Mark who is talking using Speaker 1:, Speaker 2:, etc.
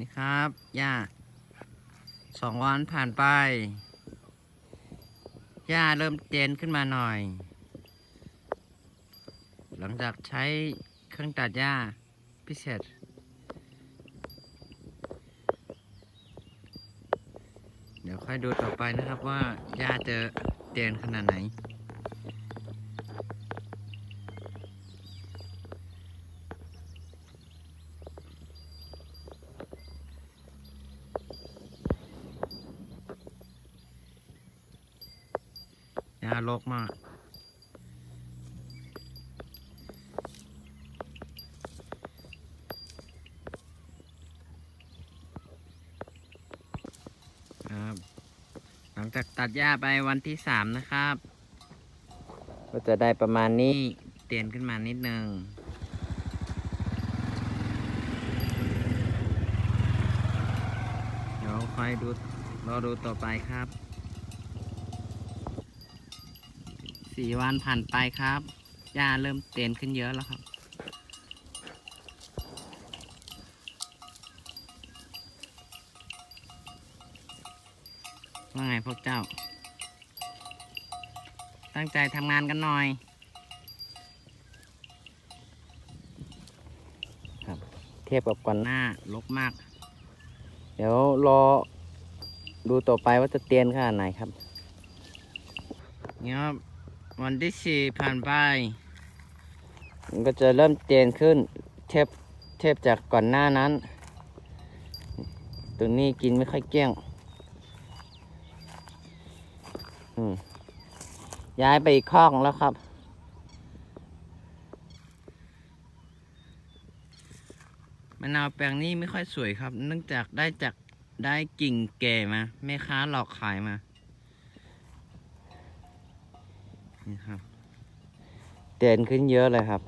Speaker 1: นี่ครับย่าสองวันผ่านไปย่าเริ่มเจนขึ้นมาหน่อย หลังจากใช้เครื่องตัดหญ้าพิเศษ เดี๋ยวค่อยดูต่อไปนะครับว่าหญ้าจะเจนขนาดไหน ยาลกมาก ครับ หลังจากตัดหญ้าไปวันที่สามนะครับ ก็จะได้ประมาณนี้เตียนขึ้นมานิดนึงเดี๋ยวคอยดูรอดูต่อไปครับ สี่วันผ่านไปครับหญ้าเริ่มเตียนขึ้นเยอะแล้วครับ ว่าไงพวกเจ้า ตั้งใจทำงานกันหน่อยครับเทียบกับก่อนหน้าลกมาก เดี๋ยวรอดูต่อไปว่าจะเตียนขนาดไหนครับเนี่ยครับ วันที่สี่ผ่านไป มันก็จะเริ่มเตียนขึ้นเทียบเทียบจากก่อนหน้านั้น ตัวนี้กินไม่ค่อยเกลี้ยงอืมย้ายไปอีกคอกแล้วครับมะนาวแปลงนี้ไม่ค่อยสวยครับ เนื่องจากได้จากได้กิ่งแก่มาแม่ค้าหลอกขายมา นี่ครับ เด่นขึ้นเยอะเลยครับ